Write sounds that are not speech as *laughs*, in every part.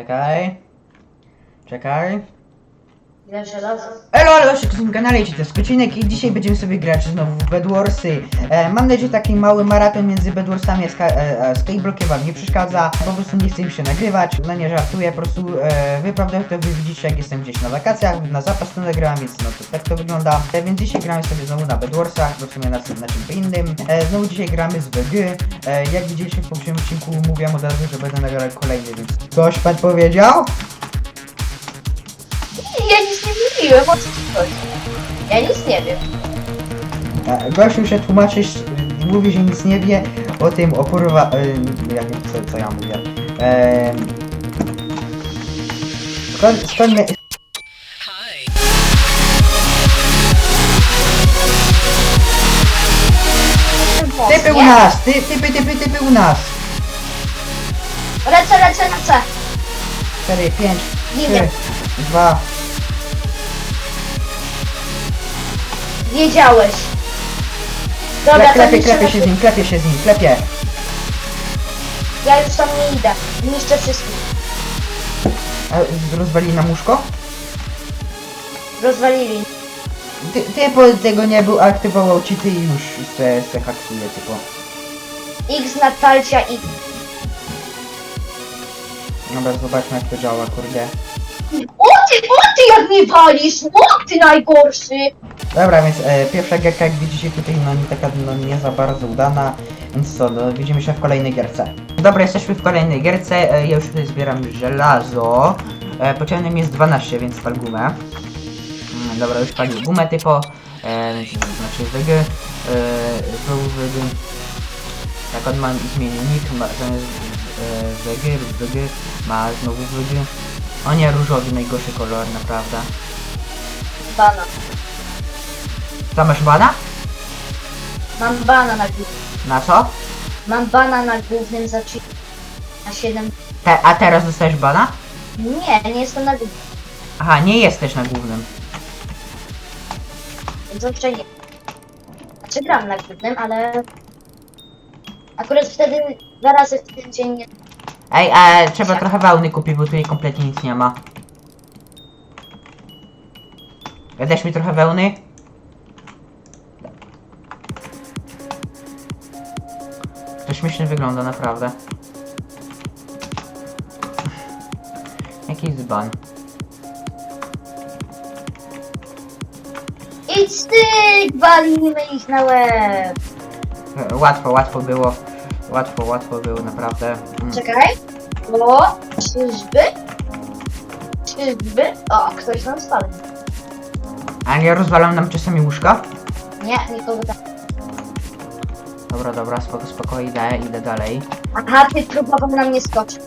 Czekaj. Czekaj. Ile żelaza? Elo, ale tym kanale jest Skoczynek i dzisiaj będziemy sobie grać znowu w Bedwarsy. E, mam nadzieję, że taki mały maraton między Bedwarsami a, Ska- e, Skyblockiem wam nie przeszkadza. Po prostu nie chce mi się nagrywać. No nie żartuję, po prostu e, wy widzicie jak jestem gdzieś na wakacjach, na zapas to nagrałem, więc no to tak to wygląda. E, więc dzisiaj gramy sobie znowu na Bedwarsach, bo w sumie na, na czym innym. E, znowu dzisiaj gramy z WG. E, jak widzieliście w poprzednim odcinku, mówiłem od razu, że będę nagrywał kolejny, więc... Coś pan powiedział? Mówiłem, o co ci chodzi? Ja nic nie wiem. E, Gościu się tłumaczysz, mówi, że nic nie wie o tym, o kurwa, y, jak co, co ja mówię. E, skąd, skąd my, typy u nie? nas, ty, typy, typy, typy u nas. Lecę, lecę, lecę. 4, 5, 3, Ginę. 2, Wiedziałeś. Dobra, to klepie, niszczę klepie się z nim, klepie się z nim, klepie. Ja już tam nie idę. Niszczę wszystkich. E, rozwalili nam łóżko? Rozwalili. Ty, ty po tego nie był, aktywował ci ty i już se, se haksuje, typo. X na palcia X. Dobra, zobaczmy jak to działa, kurde. O ty, o ty jak mnie walisz! O ty najgorszy! Dobra, więc e, pierwsza gierka, jak widzicie tutaj, no nie taka, no nie za bardzo udana, więc co, no widzimy się w kolejnej gierce. Dobra, jesteśmy w kolejnej gierce, e, ja już tutaj zbieram żelazo, e, jest 12, więc pal gumę. Mm, dobra, już palił gumę typo, e, więc znaczy wygy, e, znowu wygy. Jak on ma zmienił nick, ma, zamiast e, wygy lub wygy, ma znowu wygy. O nie, różowy, najgorszy kolor, naprawdę. Bana. Tam masz bana? Mam bana na głównym. Na co? Mam bana na głównym za cheat. Na 7. Te, a teraz dostajesz bana? Nie, nie jestem na głównym. Aha, nie jesteś na głównym. Jeszcze nie. Znaczy gram na głównym, ale... Akurat wtedy dwa razy w ten dzień nie... Ej, a trzeba trochę wełny kupić, bo tutaj kompletnie nic nie ma. Dasz mi trochę wełny? Śmiesznie wygląda, naprawdę. Jaki dzban. Idź styk! Walimy ich na łeb! Łatwo, łatwo było. Łatwo, łatwo było, naprawdę. Mm. Czekaj. O, czyżby? Czyżby? O, ktoś nam spadł. A nie rozwalam nam czasami łóżka? Nie, nikogo tam. Dobra, dobra, spoko, spoko, idę, idę dalej. Aha, ty próbował na mnie skoczyć.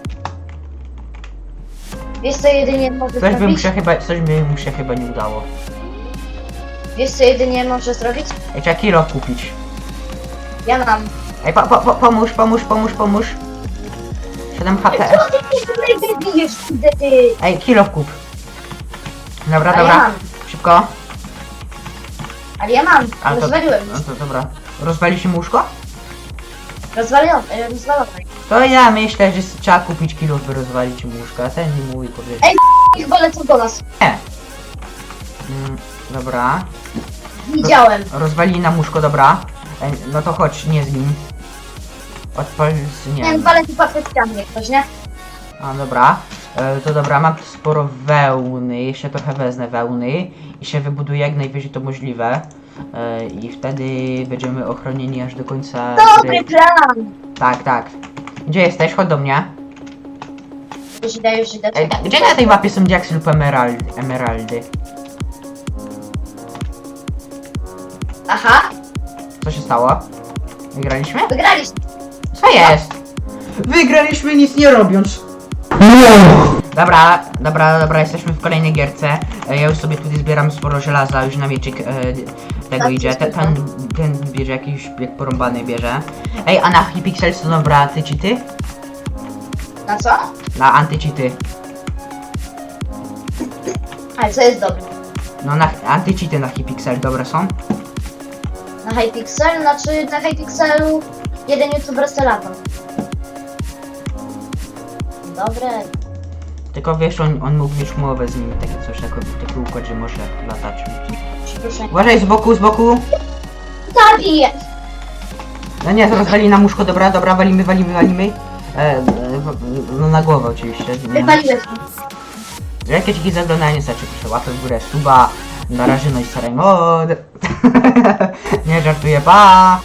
Wiesz co jedynie może Coś by mu zrobić? się chyba, coś by mu się chyba nie udało. Wiesz co jedynie może zrobić? Ej, trzeba kilo kupić. Ja mam. Ej, po, po, po, pomóż, pomóż, pomóż, pomóż. 7 Ej, HP. co ty tutaj kurde ty? Ej, kilo kup. Dobra, A ja dobra. mam. Szybko. Ale ja mam. Ale to, Rozwaliłem no już. to dobra. Rozwaliliśmy łóżko? Rozwaliłem, e, rozwalone. To ja myślę, że trzeba kupić kilo, by rozwalić łóżko. A ten nie mój powiedzieć. Ej, Ich wolę co do nas. Nie. Mm, dobra. Widziałem. Rozwalili nam łóżko, dobra. Ej, no to chodź, nie zgin. Odpal nie wiem, walę tu patyckami jak ktoś, nie? A dobra, e, to dobra, mam tu sporo wełny, jeszcze trochę wezmę wełny i się wybuduję jak najwyżej to możliwe. E, I wtedy będziemy ochronieni aż do końca Dobry gry. plan! Tak, tak. Gdzie jesteś? Chodź do mnie. Już idę, już idę. Ej, gdzie na tej mapie są diaksy lub emerald, emeraldy? Aha, Co się stało? Wygraliśmy? wygraliśmy. Co jest? Wygraliśmy nic nie robiąc. Dobra, dobra, dobra, jesteśmy w kolejnej gierce. E, Ja już sobie tutaj zbieram sporo żelaza, już na mieczyk e, tego Tak, idzie. Ten, ten, ten bierze jakiś jak porąbany bierze. Ej, a na Hypixel są dobra antycheaty? Na co? Na antycheaty. Ale co jest dobre? No na antycheaty na Hypixel dobre są? Na Hypixel, znaczy na Hypixelu jeden youtuber se latał. Dobre. Tylko wiesz, on, on mógł mieć umowę z nimi, takie coś, jako, taki układ, że może latać. Proszę. Uważaj, z boku, z boku! Zabiję! No nie, rozwali nam łóżko, dobra, dobra, walimy, walimy, walimy. E, e, no na głowę oczywiście. Wypaliłeś mnie. Jakieś jakieś za oglądanie, znaczy proszę, łapę w górę, suba, na razie, no i *laughs* nie żartuję, pa!